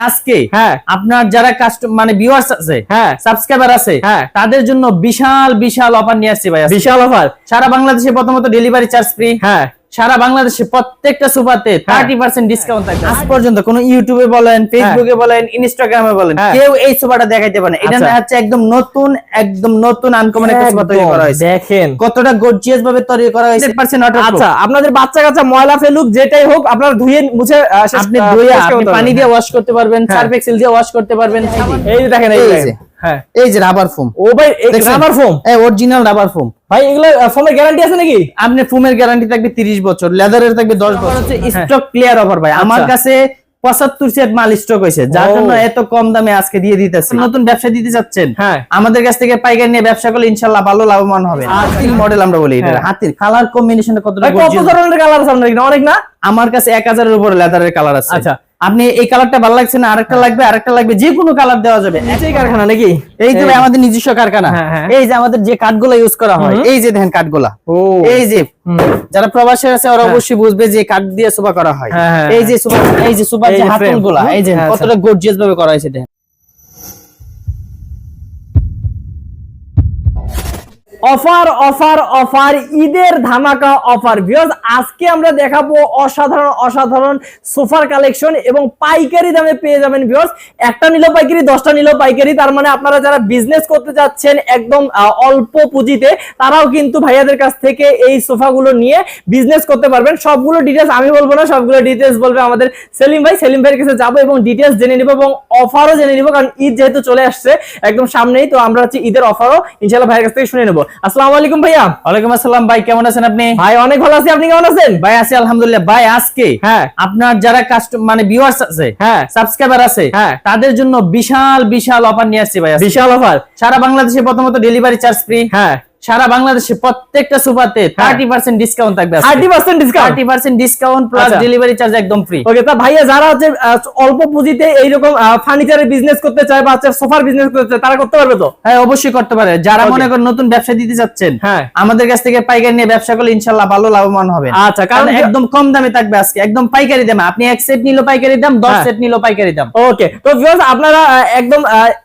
আজকে হ্যাঁ। আপনার যারা কাস্টম মানে ভিউয়ার্স আছে হ্যাঁ। সাবস্ক্রাইবার আছে হ্যাঁ। তাদের জন্য বিশাল বিশাল অফার নিয়ে আসছি ভাই বিশাল অফার সারা বাংলাদেশে প্রথমত ডেলিভারি চার্জ ফ্রি হ্যাঁ। সারা বাংলাদেশে প্রত্যেকটা সুপারতে থার্টি পার্সেন্ট ডিসকাউন্ট থাকে আজ পর্যন্ত কোন ইউটিউবে বলেন ফেসবুকে বলেন ইনস্টাগ্রামে বলেন হ্যাঁ। কেউ এই সুপারটা দেখাইতে পারে। এটা আচ্ছা। হচ্ছে একদম নতুন একদম নতুন আনকমন একটা সুপার তৈরি করা হয়েছে। দেখেন। কতটা গর্জিয়াস ভাবে তৈরি করা হয়েছে। পার্সেন্ট আচ্ছা আপনাদের বাচ্চা কাচ্চা ময়লা ফেলুক যেটাই হোক আপনারা ধুয়ে মুছে আপনি ধুয়ে আপনি পানি দিয়ে ওয়াশ করতে পারবেন হ্যাঁ। সার্ফ এক্সেল দিয়ে ওয়াশ করতে পারবেন। এই যে দেখেন এই। হ্যাঁ। এই যে রাবার ফোম ও ভাই? রাবার ফোম এই অরিজিনাল রাবার ফোম ভাই এগুলো গ্যারান্টি আছে নাকি? আপনি গ্যারান্টি থাকবে 30 বছর লেদারের থাকবে 10 বছর। হচ্ছে স্টক ক্লিয়ার অফার ভাই আমার আচ্ছা। কাছে 75 সেট মাল স্টক হয়েছে যার জন্য এত কম দামে আজকে দিয়ে দিতেছে। নতুন ব্যবসা দিতে যাচ্ছেন? হ্যাঁ। আমাদের কাছ থেকে পাইকারি নিয়ে ব্যবসা করলে ইনশাআল্লাহ ভালো লাভবান হবে। হাতির মডেল আমরা বলি এটা। হ্যাঁ। হাতির কালার কম্বিনেশনটা কতটা কত ধরনের কালার আছে আপনার অনেক না? আমার কাছে 1000 এর উপরে লেদারের কালার আছে। আচ্ছা। আপনি এই কালারটা ভালো লাগছে না আরেকটা লাগবে আরেকটা লাগবে যে কোনো কালার দেওয়া যাবে। এটাই কারখানা নাকি? এই তো আমাদের নিজস্ব কারখানা। হ্যাঁ, হ্যাঁ। এই যে আমাদের যে কাঠগুলো ইউজ করা হয় এই যে দেখেন কাঠগুলা। ও। এই যে যারা প্রবাসী আছে ওরা হ্যাঁ। অবশ্যই বুঝবে যে কাঠ দিয়ে সোফা করা হয়। হ্যাঁ, হ্যাঁ, এই যে সোফা এই যে সোফা যে যে হাতল frame। গুলা এই যে হ্যাঁ, কতটা গর্জিয়াস ভাবে করা হয়েছে দেখেন। অফার অফার অফার, ঈদের ধামাকা অফার। ভিউয়ার্স আজকে আমরা দেখাবো অসাধারণ অসাধারণ সোফার কালেকশন এবং পাইকারি দামে পেয়ে যাবেন ভিউয়ার্স একটা নিলেও পাইকারি, দশটা নিলেও পাইকারি। তার মানে আপনারা যারা বিজনেস করতে যাচ্ছেন একদম অল্প পুঁজিতে, তারাও কিন্তু ভাইয়াদের কাছ থেকে এই সোফাগুলো নিয়ে বিজনেস করতে পারবেন। সবগুলো ডিটেলস আমি বলব না, সবগুলো ডিটেলস বলবে আমাদের সেলিম ভাই। সেলিম ভাইয়ের কাছে যাব এবং ডিটেলস জেনে নিবো এবং অফারও জেনে নিবো, কারণ ঈদ যেহেতু চলে আসছে একদম সামনেই, তো আমরা হচ্ছে ঈদের অফারও ইনশাল্লাহ ভাইয়ের কাছ থেকে শুনে নেব। আসসালামু আলাইকুম ভাইয়া। ওয়ালাইকুম আসসালাম ভাই কেমন আছেন আপনি? ভাই অনেক ভালো আছি। আপনি কেমন আছেন? ভাই আছি আলহামদুলিল্লাহ। ভাই আজকে হ্যাঁ। আপনার যারা কাস্টম মানে ভিউয়ার্স আছে হ্যাঁ। সাবস্ক্রাইবার আছে হ্যাঁ। তাদের জন্য বিশাল বিশাল অফার নিয়ে আসছি ভাই বিশাল অফার সারা বাংলাদেশে প্রথমত ডেলিভারি চার্জ ফ্রি হ্যাঁ। সারা বাংলাদেশে প্রত্যেকটা সুপারতে থার্টি পার্সেন্ট ডিসকাউন্ট থাকবে thirty percent discount thirty percent discount plus. Delivery charge একদম ফ্রি ওকে তা ভাইয়া যারা হচ্ছে অল্প পুঁজিতে এইরকম ফার্নিচারের বিজনেস করতে চায় বা সোফার বিজনেস করতে চায় তারা করতে পারবে তো? হ্যাঁ অবশ্যই করতে পারে। যারা মনে করেন নতুন ব্যবসা দিতে চাচ্ছেন হ্যাঁ। আমাদের কাছ থেকে পাইকারি নিয়ে ব্যবসা করলে ইনশাল্লাহ ভালো লাভবান হবে। আচ্ছা কারণ একদম কম দামে থাকবে আজকে একদম পাইকারি দামে। আপনি এক সেট নিলো পাইকারি দাম দশ হ্যাঁ। সেট নিলো পাইকারি দাম। ওকে তো ভিউয়ার্স আপনারা একদম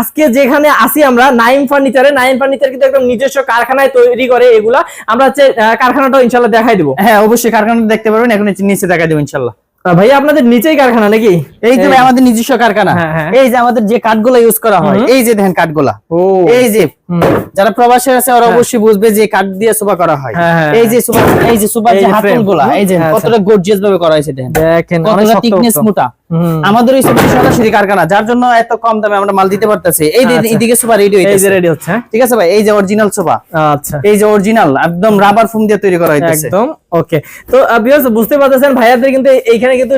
আজকে যেখানে আসি আমরা নাইম ফার্নিচারে নাইম ফার্নিচার কিন্তু একদম নিজস্ব কারখানায় তৈরি করে এগুলা, আমরা হচ্ছে কারখানাটা ইনশাল্লাহ দেখাই দেবো। হ্যাঁ অবশ্যই কারখানাটা দেখতে পারবেন, এখন নিচে- দেখাই দেবো ইনশাল্লাহ। ভাইয়া আপনাদের নিচেই কারখানা নাকি এই যে ভাই আমাদের নিজস্ব কারখানা হ্যাঁ, হ্যাঁ। এই যে আমাদের যে কাঠগুলো ইউজ করা হয় এই যে দেখেন কাঠগুলা এই যে যারা প্রবাসী আছে ওরা হ্যাঁ। অবশ্যই বুঝবে যে কাঠ দিয়ে সোফা করা হয় হ্যাঁ, হ্যাঁ, এই যে সোফা এই যে সোফার যে যে হাতল frame। গুলা এই যে হ্যাঁ, কতটা গর্জিয়াস ভাবে করা হয়েছে দেখেন কতটা থিকনেস মোটা আমাদের ওই সোফা সরাসরি কারখানা যার জন্য এত কম দামে আমরা মাল দিতে পারতেছি এই আচ্ছা। এদিকে সোফা রেডি এই যে রেডি হচ্ছে হ্যাঁ? ঠিক আছে ভাই এই যে অরিজিনাল সোফা আচ্ছা এই যে অরিজিনাল একদম রাবার ফোম দিয়ে তৈরি করা হইতেছে একদম ওকে তো ভিউয়ার্স বুঝতে পারতেছেন ভাইয়াদের কিন্তু এইখানে কিন্তু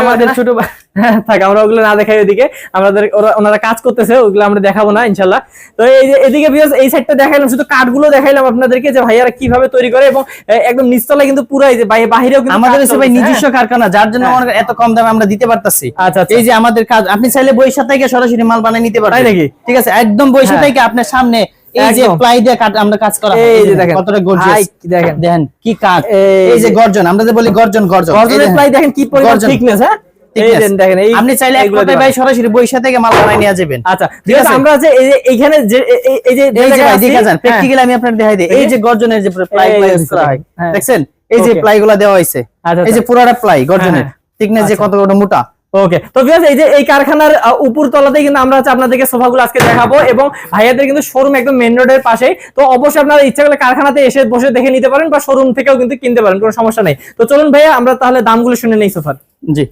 আমাদের ছোট হ্যাঁ, থাক আমরা ওগুলো না দেখাই ওদিকে আমাদের ওরা- ওনারা কাজ করতেছে ওগুলো আমরা দেখাবো না ইনশাল্লাহ তো এই যে এদিকে এই সাইডটা দেখাইলাম শুধু কাঠগুলো দেখাইলাম আপনাদেরকে যে ভাইয়ারা কীভাবে তৈরি করে এবং একদম নিচতলায় কিন্তু পুরো এই যে বাহিরেও কিন্তু আমাদের হচ্ছে ভাই নিজস্ব কারখানা যার জন্য হ্যাঁ। এত কম দামে আমরা দিতে পারতাছি হ্যাঁ। আচ্ছা আচ্ছা এই যে আমাদের কাজ আপনি চাইলে বৈশাখ থেকে সরাসরি মাল বানিয়ে নিতে নাকি? ঠিক আছে একদম বৈশাখ হ্যাঁ। থেকে আপনার সামনে এই যে প্লাই দিয়ে কাট আমরা কাজ করা এই যে দেখেন। কতটা গর্জিয়াস দেখেন। দেখেন কি কাট এই যে গর্জন আমরা যে বলি গর্জন গর্জন গর্জনের প্লাই দেখেন কি পরিমাণ থিকনেস হ্যাঁ এই thickness। যে দেখেন এই আপনি চাইলে এক কথায় ভাই সরাসরি বৈশাখ থেকে মাল নিয়ে যাবেন আচ্ছা ঠিক ঠিক আছে আছে? আমরা যে এইখানে যে এই- যে এই যে ভাই দেখা যান হ্যাঁ। প্র্যাকটিক্যালি আমি দেখাই দিই এই যে গর্জনের যে প্লাই করা হয় হ্যাঁ। দেখছেন এই যে প্লাই গুলা দেওয়া হয়েছে আচ্ছা, এই যে আচ্ছা। পুরাটা প্লাই গর্জনের হ্যাঁ, থিকনেস যে আচ্ছা। কত কত মোটা ওকে তো ভিউয়ার্স এই যে এই কারখানার উপর তলাতেই কিন্তু আমরা হচ্ছে আপনাদেরকে সোফাগুলো আজকে দেখাবো এবং ভাইয়াদের কিন্তু শোরুম একদম মেন রোডের পাশেই। তো অবশ্যই আপনারা ইচ্ছা করলে কারখানাতে এসে বসে দেখে নিতে পারেন বা শোরুম থেকেও কিন্তু কিনতে পারেন কোনো সমস্যা নেই। তো চলুন ভাইয়া আমরা তাহলে দামগুলো শুনে নেই সোফার। জি।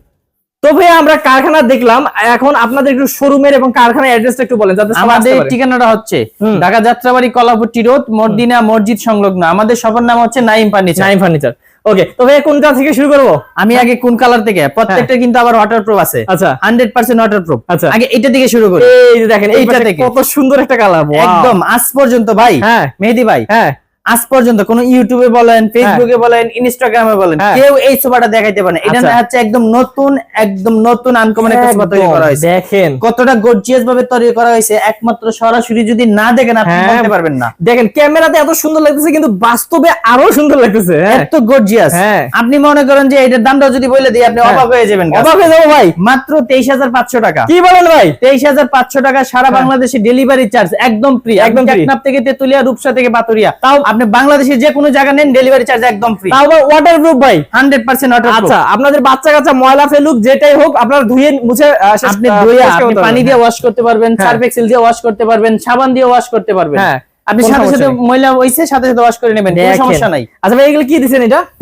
তো ভাইয়া আমরা কারখানা দেখলাম এখন আপনাদের একটু শোরুমের এবং কারখানার অ্যাড্রেসটা একটু বলেন যাতে আমাদের ঠিকানাটা হচ্ছে। ঢাকা যাত্রাবাড়ি কলাপুটি রোড মর্দিনা মসজিদ সংলগ্ন। আমাদের সবার নাম হচ্ছে Naim furniture. Naim furniture. Okay তবে কোন কোনটা থেকে শুরু করব? আমি আগে কোন কালার থেকে? প্রত্যেকটা কিন্তু আবার ওয়াটারপ্রুফ আছে। আচ্ছা। হান্ড্রেড পার্সেন্ট ওয়াটারপ্রুফ আচ্ছা। আগে এটা থেকে শুরু করি। এই যে দেখেন এইটা এইটা থেকে। কত সুন্দর একটা কালার একদম আজ পর্যন্ত ভাই। হ্যাঁ। মেহেদি ভাই। হ্যাঁ। আজ পর্যন্ত কোন ইউটিউবে বলেন ফেসবুকে বলেন ইনস্টাগ্রামে বলেন হ্যাঁ। কেউ এই সোফাটা দেখাইতে পারে এটা আচ্ছা। হচ্ছে একদম নতুন একদম নতুন আনকমন একটা সোফা তৈরি করা হয়েছে। দেখেন। কতটা গর্জিয়াস ভাবে তৈরি করা হয়েছে একমাত্র সরাসরি যদি না দেখেন আপনি হ্যাঁ। বলতে পারবেন না। দেখেন ক্যামেরাতে এত সুন্দর লাগতেছে কিন্তু বাস্তবে আরও সুন্দর লাগতেছে হ্যাঁ। এত গর্জিয়াস হ্যাঁ। আপনি মনে করেন যে এটার দামটা যদি বলে দিই আপনি হ্যাঁ। অবাক হয়ে যাবেন অবাক হয়ে যাব ভাই। মাত্র তেইশ হাজার পাঁচশো টাকা। কি বলেন ভাই? তেইশ হাজার পাঁচশো টাকা সারা হ্যাঁ। বাংলাদেশে ডেলিভারি চার্জ একদম ফ্রি একদম টেকনাফ থেকে তেতুলিয়া রূপসা থেকে পাতুরিয়া তাও আপনি বাংলাদেশে যে কোনো জায়গা নেন ডেলিভারি চার্জ একদম ফ্রি তাও ওয়াটার প্রুফ ভাই। হান্ড্রেড পার্সেন্ট আচ্ছা আপনাদের বাচ্চা কাচ্চা ময়লা ফেলুক যেটাই হোক আপনারা ধুয়ে মুছে আপনি ধুয়ে আপনি পানি দিয়ে ওয়াশ করতে পারবেন হ্যাঁ। সার্ফ এক্সেল দিয়ে ওয়াশ করতে পারবেন সাবান দিয়ে ওয়াশ করতে পারবেন। হ্যাঁ। আপনি সাথে সাথে মহিলা ময়লা হইছে সাথে সাথে ওয়াশ করে নেবেন কোনো সমস্যা নাই। আচ্ছা ভাই এগুলো কি দিছেন এটা? হ্যাঁ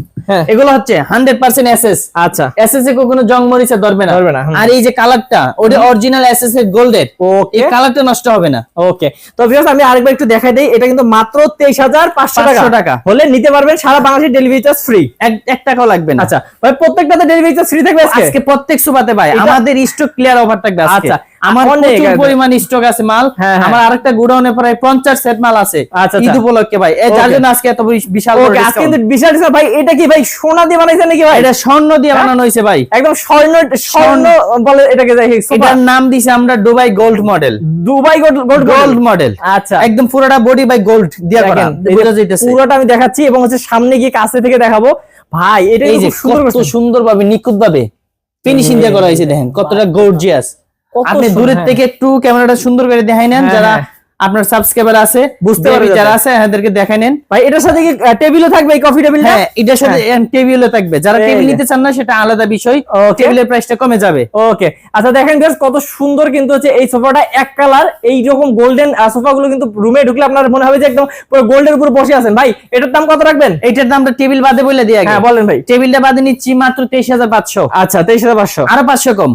এগুলো হচ্ছে হান্ড্রেড পার্সেন্ট এসএস। আচ্ছা। এসএস এ কোনো জং মরিচা ধরবে না। ধরবে না, আর এই যে কালারটা ওটা অরিজিনাল এসএস এর গোল্ডের। ওকে। এই কালারটা নষ্ট হবে না। ওকে। তো ভিউয়ার্স আমি আরেকবার একটু দেখাই দেই এটা কিন্তু মাত্র 23500 টাকা। 500 টাকা। হলে নিতে পারবেন সারা বাংলাদেশে ডেলিভারি চার্জ ফ্রি এক টাকাও লাগবে না। আচ্ছা ভাই প্রত্যেকটাতে ডেলিভারি চার্জ ফ্রি থাকবে আজকে? আজকে প্রত্যেক সুবাতে ভাই। আমাদের স্টক ক্লিয়ার অফার থাকবে আচ্ছা, আমার অনেক প্রচুর পরিমাণ স্টক আছে মাল। হ্যাঁ, হ্যাঁ। আমার আরেকটা গুডাউনে প্রায় 50 সেট মাল আছে। আচ্ছা, ঈদ আচ্ছা। উপলক্ষে ভাই। এই যার জন্য আজকে এত বিশাল ওকে আজকে কিন্তু বিশাল। ভাই এটা কি ভাই সোনা দিয়ে বানাইছেন নাকি ভাই? এটা স্বর্ণ দিয়ে হ্যাঁ? বানানো হয়েছে ভাই। একদম স্বর্ণ স্বর্ণ বলে এটাকে যাই এটার নাম দিছে আমরা Dubai gold model Dubai gold gold model আচ্ছা। একদম পুরোটা বডি বাই গোল্ড দিয়ে করা। এই যাইতেছে পুরোটা আমি দেখাচ্ছি এবং হচ্ছে সামনে গিয়ে কাছে থেকে দেখাবো। ভাই এটা খুব সুন্দর কত করছেন। সুন্দর ভাবে নিখুঁত ভাবে ফিনিশিং দিয়ে করা হয়েছে দেখেন কতটা গর্জিয়াস আপনি দূরের হ্যাঁ। থেকে একটু ক্যামেরাটা সুন্দর করে দেখাই নেন হ্যাঁ, যারা হ্যাঁ। আপনার সাবস্ক্রাইবার আছে বুঝতে পারবে যারা আছে এদেরকে দেখাই নেন। ভাই এটার সাথে কি টেবিলও থাকবে এই কফি টেবিলটা হ্যাঁ এটার সাথে টেবিলও থাকবে। যারা টেবিল নিতে চান না সেটা আলাদা বিষয়. টেবিলের প্রাইসটা কমে যাবে। ওকে আচ্ছা দেখেন guys, কত সুন্দর কিন্তু হচ্ছে এই সোফাটা এক কালার এই রকম গোল্ডেন সোফা গুলো কিন্তু রুমে ঢুকলে আপনার মনে হবে যে একদম পুরো গোল্ডের উপর বসে আছেন। ভাই এটার দাম কত রাখবেন? এইটার দামটা টেবিল বাদে বলে দিয়ে হ্যাঁ বলেন ভাই। টেবিলটা বাদে নিচ্ছি মাত্র তেইশ হাজার পাঁচশো। আচ্ছা তেইশ হাজার পাঁচশো। আরও পাঁচশো কম।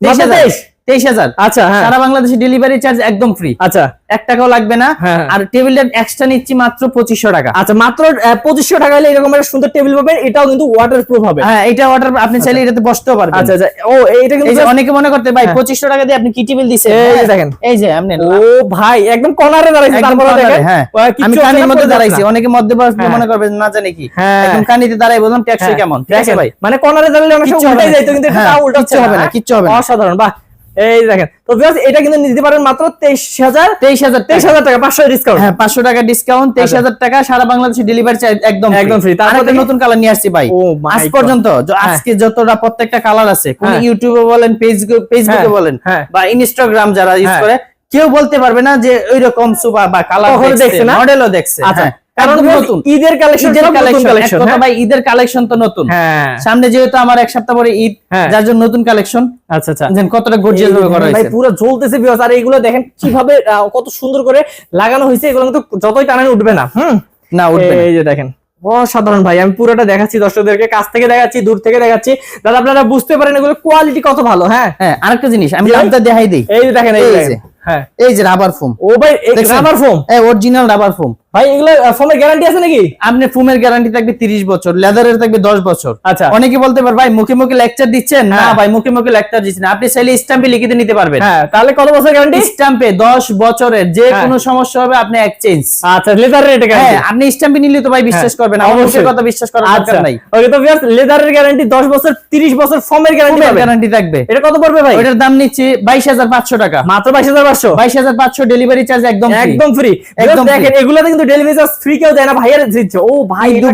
তেইশ মাত্র হাজার? 23? তেইশ হাজার। আচ্ছা হ্যাঁ। সারা বাংলাদেশে ডেলিভারি চার্জ একদম ফ্রি আচ্ছা। এক টাকাও লাগবে না। হ্যাঁ। আর টেবিলটা এক্সট্রা নিচ্ছি মাত্র পঁচিশশো টাকা। আচ্ছা মাত্র পঁচিশশো টাকা হলে এরকম একটা সুন্দর টেবিল পাবেন। এটাও কিন্তু ওয়াটার প্রুফ হবে। হ্যাঁ এটা অর্ডার আপনি চাইলে এটাতে বসতেও পারবেন। আচ্ছা আচ্ছা। ও এইটা কিন্তু অনেকে মনে করতে ভাই হ্যাঁ। পঁচিশশো টাকা দিয়ে আপনি কি টেবিল হ্যাঁ। দেখেন। এই যে আপনি ও ভাই একদম কর্নারে দাঁড়াইছে। তারপরে দেখেন। হ্যাঁ। আমি কানির মধ্যে দাঁড়াইছি। অনেকে মধ্যে হ্যাঁ। মনে করবেন না জানে কি। হ্যাঁ। একদম কানিতে দাঁড়াই বললাম ট্যাক্সি হ্যাঁ, কেমন? ঠিক আছে ভাই? মানে কর্নারে দাঁড়ালে অনেক সময় উল্টাই যাইতো কিন্তু এটা হ্যাঁ, উল্টা হবে না, কিচ্ছু হবে না। অসাধারণ। বাহ। এই দেখেন তো viewers, এটা কিন্তু নিতে পারেন মাত্র তেইশ হাজার তেইশ হাজার তেইশ হাজার টাকা পাঁচশো ডিসকাউন্ট হ্যাঁ পাঁচশো টাকা ডিসকাউন্ট আচ্ছা। হাজার টাকা সারা বাংলাদেশে ডেলিভারি চার্জ একদম একদম free। তারপর নতুন কালার নিয়ে আসছি ভাই Oh আজ পর্যন্ত হ্যাঁ। আজকে যতটা প্রত্যেকটা কালার আছে কোন হ্যাঁ। ইউটিউবে বলেন ফেসবুক ফেসবুকে হ্যাঁ, বলেন হ্যাঁ। বা ইনস্টাগ্রাম যারা ইউজ হ্যাঁ। করে কেউ বলতে পারবে না যে ওই রকম সুপার বা কালার দেখছে? মডেলও দেখছে আচ্ছা হ্যাঁ, কারণ নতুন। ঈদের কালেকশন কালেকশন কালেকশন ভাই ঈদের কালেকশন তো নতুন। হ্যাঁ। সামনে যেহেতু আমার এক সপ্তাহ পরে ঈদ হ্যাঁ। যার জন্য নতুন কালেকশন আচ্ছা আচ্ছা। কতটা গর্জিয়াস ভাবে করা ভাই পুরো জ্বলতেছে বিকজ আর এইগুলো দেখেন কীভাবে কত সুন্দর করে লাগানো হয়েছে এগুলো কিন্তু যতই টানেন উঠবে না হুম? না উঠবে এই যে দেখেন অসাধারণ ভাই। আমি পুরোটা দেখাচ্ছি দর্শকদেরকে কাছ থেকে দেখাচ্ছি দূর থেকে দেখাচ্ছি। দাদা আপনারা বুঝতে পারেন এগুলো কোয়ালিটি কত ভালো হ্যাঁ? হ্যাঁ আরেকটা জিনিস আমি লাভটা দেখাই দিই। এই দেখেন এই যে। হ্যাঁ। এই যে রাবার ফোম ও ভাই রাবার ফোম এই অরিজিনাল রাবার ফোম ভাই এগুলো ফোমের গ্যারান্টি আছে নাকি? আপনি ফোমের গ্যারান্টি থাকবে 30 বছর লেদারের থাকবে 10 বছর। আচ্ছা। অনেকে বলতে পারে ভাই মুখে মুখে লেকচার দিচ্ছেন? না হ্যাঁ। ভাই মুখে মুখে লেকচার দিচ্ছেন। আপনি চাইলে স্ট্যাম্পে লিখে নিতে পারবেন। হ্যাঁ তাহলে কত বছর গ্যারান্টি স্ট্যাম্পে 10 বছরের যে হ্যাঁ। কোনো সমস্যা হবে আপনি এক্সচেঞ্জ আচ্ছা লেদার রেট হ্যাঁ আপনি স্ট্যাম্পে নিলে তো ভাই বিশ্বাস হ্যাঁ, করবেন আমার। মুখের কথা বিশ্বাস করার আচ্ছা। দরকার নাই। ওকে তো ভিউয়ার্স লেদারের গ্যারান্টি 10 বছর 30 বছর ফোমের গ্যারান্টি পাবেন। গ্যারান্টি থাকবে। এটা কত পড়বে ভাই? ওটার দাম নিচ্ছি 22500 টাকা। মাত্র 22500 22500 ডেলিভারি চার্জ একদম। একদম ফ্রি একদম দেখেন এগুলাতে কিন্তু ডেলিভারি চার্জ ফ্রি কেউ দেয় না ভাইয়ের দিচ্ছে ও ভাই ঈদ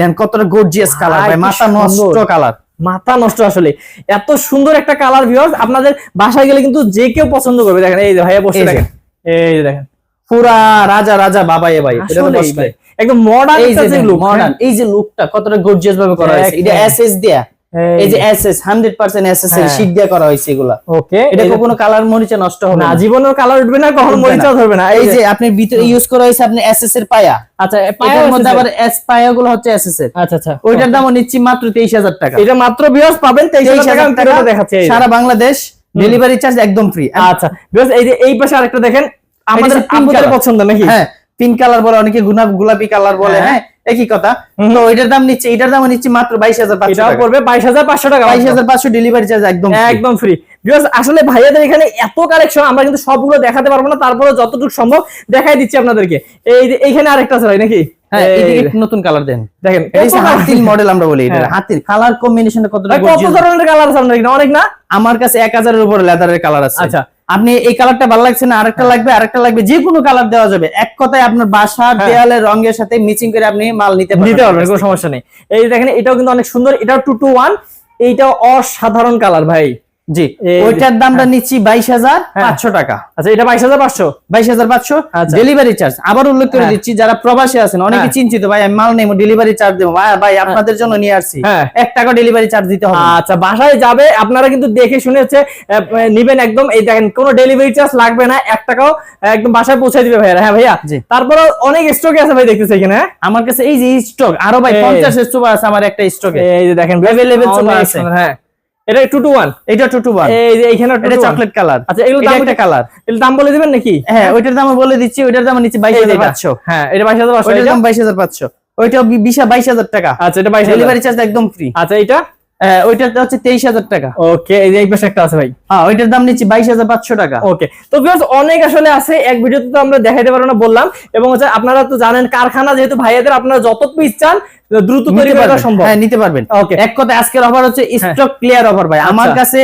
দেন কতটা গর্জিয়াস কালার ভাই, ভাই মাথা নষ্ট কালার মাথা নষ্ট আসলে। এত সুন্দর একটা কালার ভিউয়ার্স আপনাদের বাসায় গেলে কিন্তু যে কেউ পছন্দ করবে। দেখেন এই ভাইয়া বসে। দেখেন। এই যে দেখেন। পুরা রাজা রাজা বাবা এ ভাই। এটা তো একদম মডার্ন এই যে লুক মডার্ন এই যে লুকটা কতটা গর্জিয়াস ভাবে করা হয়েছে। এটা দেখেন। এসএস দিয়া। এই যে এসএস 100% এসএস এর হ্যাঁ। শীট দিয়ে করা হয়েছে এগুলা। ওকে এটা কখনো কালার মরিচে নষ্ট হবে না কালার উঠবে না কখনো উঠবে ধরবে না। এই যে আপনি ভিতরে ইউজ করা হয়েছে আপনি এসএস এর পায়া। আচ্ছা মধ্যে আবার এস পায়া গুলো হচ্ছে এসএস এর। আচ্ছা আচ্ছা। ওইটার দামও নিচ্ছি মাত্র 23000 টাকা। এটা মাত্র পাবেন 23000 টাকা আমি পুরোটা দেখাচ্ছি। সারা বাংলাদেশ ডেলিভারি চার্জ একদম ফ্রি আচ্ছা এই যে এই পাশে আরেকটা দেখেন আমাদের আপনাদের পছন্দ নাকি? হ্যাঁ পিঙ্ক কালার বলে অনেকে গোলাপি কালার বলে হ্যাঁ। হ্যাঁ একই কথা। তো এটার দাম নিচ্ছে এটার দাম নিচ্ছে মাত্র 22500 এটাও টাকা। পড়বে 22500 টাকা 22500 ডেলিভারি চার্জ একদম একদম ফ্রি আসলে ভাইয়াদের এখানে এত কালেকশন আমরা কিন্তু সবগুলো দেখাতে পারব না তারপরে যতটুকু সম্ভব দেখাই দিচ্ছি আপনাদেরকে। এই যে এইখানে আরেকটা আছে ভাই নাকি? এই এদিকে যে, একটু নতুন কালার দেন। দেখেন এটা হচ্ছে কত colour- হাতির মডেল আমরা বলি এটা। হাতির কালার কম্বিনেশনটা কতটা কত ধরনের কালার আছে আপনার অনেক না? আমার কাছে এক হাজারের উপরে লেদারের কালার আছে। আচ্ছা। আপনি এই কালারটা ভালো লাগছে না আরেকটা লাগবে আরেকটা লাগবে যে কোনো কালার দেওয়া যাবে। এক কথায় আপনার বাসা দেয়ালে দেয়ালের রঙের সাথে মিচিং করে আপনি মাল নিতে নিতে পারবেন কোনো সমস্যা নেই। এই দেখেন এটাও কিন্তু অনেক সুন্দর এটাও টু টু ওয়ান এইটাও অসাধারণ কালার ভাই। জি ওইটার দামটা নিচ্ছি বাইশ হাজার হ্যাঁ। পাঁচশো টাকা আচ্ছা এটা বাইশ হাজার পাঁচশো বাইশ হাজার পাঁচশো আচ্ছা। ডেলিভারি চার্জ আবার উল্লেখ করে হ্যাঁ। দিচ্ছি যারা প্রবাসী আছেন অনেকে হ্যাঁ। চিন্তিত ভাই আমি মাল নেব ডেলিভারি চার্জ দেবো ভাই আপনাদের জন্য নিয়ে আসছি হ্যাঁ। এক টাকা ডেলিভারি চার্জ দিতে হবে আচ্ছা বাসায় যাবে আপনারা কিন্তু দেখে শুনে হচ্ছে আহ, নিবেন একদম এই দেখেন কোনো ডেলিভারি চার্জ লাগবে না এক টাকাও একদম বাসায় পৌঁছে দিবে ভাইয়া হ্যাঁ ভাইয়া। তারপরে অনেক স্টকে আছে ভাই দেখতেছি এখানে হ্যাঁ? আমার কাছে এই যে স্টক আরও ভাই। পঞ্চাশ স্টোভ আছে আমার একটা স্টকে এই যে দেখেন আছে। হ্যাঁ এটা 2 টু ওয়ান এটা 2 টু ওয়ান এই যে এখানে এটা চকলেট কালার আচ্ছা এগুলো দাম একটা কালারের দাম বলে দিবেন নাকি? হ্যাঁ ওইটার দাম বলে দিচ্ছি ওইটার দাম হাজার এটা। হ্যাঁ এটা বাইশ হাজার পাঁচশো দাম বাইশ হাজার পাঁচশো। ওইটা বিশা বাইশ হাজার টাকা। আচ্ছা এটা বাইশ ডেলিভারি ডেলিভারি চার্জ একদম ফ্রি আচ্ছা এটা ওইটার হচ্ছে তেইশ হাজার টাকা। ওকে এই যে এই পাশে একটা আছে ভাই। হ্যাঁ ওইটার দাম নিচ্ছি বাইশ হাজার পাঁচশো টাকা। ওকে তো অনেক আসলে আছে এক ভিডিওতে তো আমরা দেখাইতে পারব না বললাম। এবং হচ্ছে আপনারা তো জানেন কারখানা যেহেতু ভাইয়াদের আপনারা যত পিস চান দ্রুত তৈরি করা সম্ভব। হ্যাঁ নিতে পারবেন। ওকে। এক কথা আজকের অফার হচ্ছে স্টক ক্লিয়ার অফার ভাই। আমার আচ্ছা। কাছে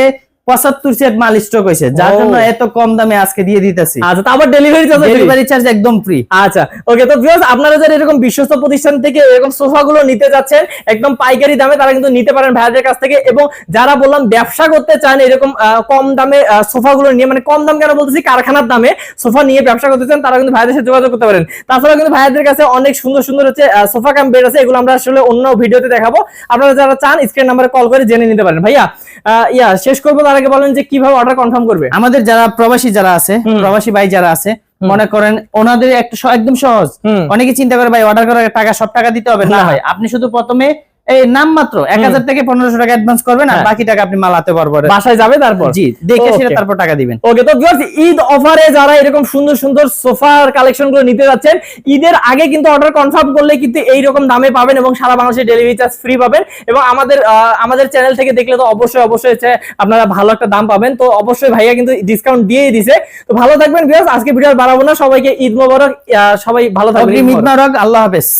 পঁচাত্তর সেট মাল স্টক হয়েছে যার। জন্য এত কম দামে আজকে দিয়ে দিতেছি। আচ্ছা তারপর ডেলিভারি চার্জ ডেলিভারি চার্জ একদম ফ্রি আচ্ছা ওকে তো ভিউয়ার্স আপনারা যারা এরকম বিশ্বস্ত প্রতিষ্ঠান থেকে এরকম সোফা গুলো নিতে যাচ্ছেন একদম পাইকারি দামে তারা কিন্তু নিতে পারেন ভাইয়াদের কাছ থেকে। এবং যারা বললাম ব্যবসা করতে চান এরকম কম দামে সোফা গুলো নিয়ে মানে কম দাম কেন বলতেছি কারখানার দামে সোফা নিয়ে ব্যবসা করতে চান তারা কিন্তু ভাইয়াদের সাথে যোগাযোগ করতে পারেন। তাছাড়া কিন্তু ভাইয়াদের কাছে অনেক সুন্দর সুন্দর হচ্ছে সোফা কাম বেড আছে এগুলো আমরা আসলে অন্য ভিডিওতে দেখাবো। আপনারা যারা চান স্ক্রিন নাম্বারে কল করে জেনে নিতে পারেন। ভাইয়া আহ, ইয়া শেষ করব তার আগে বলেন যে কীভাবে অর্ডার কনফার্ম করবে? আমাদের যারা প্রবাসী যারা আছে প্রবাসী ভাই যারা আছে মনে করেন ওনাদের একটা একদম সহজ। অনেকে চিন্তা করে ভাই অর্ডার করার টাকা সব টাকা দিতে হবে। না হয় ভাই আপনি শুধু প্রথমে এই নাম মাত্র এক হাজার থেকে পনেরোশো টাকা অ্যাডভান্স করবেন আর হ্যাঁ। বাকি টাকা আপনি মাল হাতে পারবেন বাসায় যাবে তারপর? জি দেখে সেটা তারপর টাকা দিবেন। ওকে তো ভিউয়ার্স ঈদ অফারে যারা এরকম সুন্দর সুন্দর সোফার কালেকশনগুলো নিতে যাচ্ছেন ঈদের আগে কিন্তু অর্ডার কনফার্ম করলে কিন্তু এইরকম দামে পাবেন এবং সারা বাংলাদেশে ডেলিভারি চার্জ ফ্রি পাবেন এবং আমাদের আমাদের চ্যানেল থেকে দেখলে তো অবশ্যই অবশ্যই আপনারা ভালো একটা দাম পাবেন। তো অবশ্যই ভাইয়া কিন্তু ডিসকাউন্ট দিয়েই দিছে। তো ভালো থাকবেন ভিউয়ার্স আজকে ভিডিও বাড়াবো না। সবাইকে ঈদ মোবারক সবাই ভালো থাকবেন। ঈদ। মোবারক, আল্লাহ হাফেজ।